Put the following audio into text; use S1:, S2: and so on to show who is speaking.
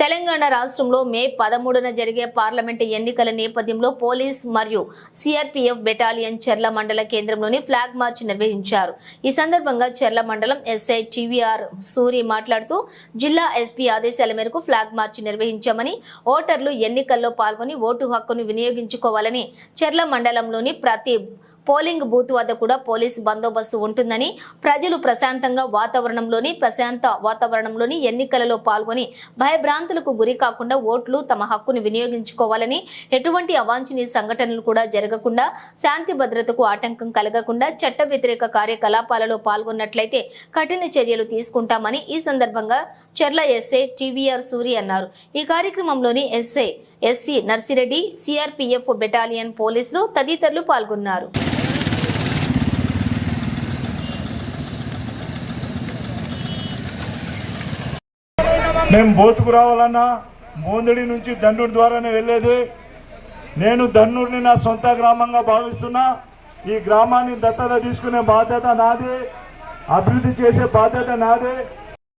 S1: తెలంగాణ రాష్ట్రంలో మే పదమూడున జరిగే పార్లమెంటు ఎన్నికల నేపథ్యంలో పోలీస్ మరియు సిఆర్పీఎఫ్ బెటాలియన్ చెర్ల మండల కేంద్రంలోని ఫ్లాగ్ మార్చ్ నిర్వహించారు. ఈ సందర్భంగా చెర్ల మండలం ఎస్ఐ టీవీఆర్ సూరి మాట్లాడుతూ జిల్లా ఎస్పీ ఆదేశాల మేరకు ఫ్లాగ్ మార్చ్ నిర్వహించామని ఓటర్లు ఎన్నికల్లో పాల్గొని ఓటు హక్కును వినియోగించుకోవాలని చెర్ల మండలంలోని ప్రతి పోలింగ్ బూత్ వద్ద కూడా పోలీస్ బందోబస్తు ఉంటుందని ప్రజలు ప్రశాంతంగా వాతావరణంలోని ప్రశాంత వాతావరణంలోని ఎన్నికలలో పాల్గొని భయభ్రాంతులకు గురి కాకుండా ఓట్లు తమ హక్కును వినియోగించుకోవాలని ఎటువంటి అవాంఛనీయ సంఘటనలు కూడా జరగకుండా శాంతి భద్రతకు ఆటంకం కలగకుండా చట్ట వ్యతిరేక కార్యకలాపాలలో పాల్గొన్నట్లయితే కఠిన చర్యలు తీసుకుంటామని ఈ సందర్భంగా చెర్ల ఎస్ఐ టీవీఆర్ సూరి అన్నారు. ఈ కార్యక్రమంలోని SI SC Narsireddy CRPF battalion పోలీసులు తదితరులు పాల్గొన్నారు.
S2: మేము బోతుకు రావాలన్నా మోందడి నుంచి దండూరు ద్వారానే వెళ్ళేది. నేను దన్నూరుని నా సొంత గ్రామంగా భావిస్తున్నా. ఈ గ్రామాన్ని దత్తత తీసుకునే బాధ్యత నాది. అభివృద్ధి చేసే బాధ్యత నాదే.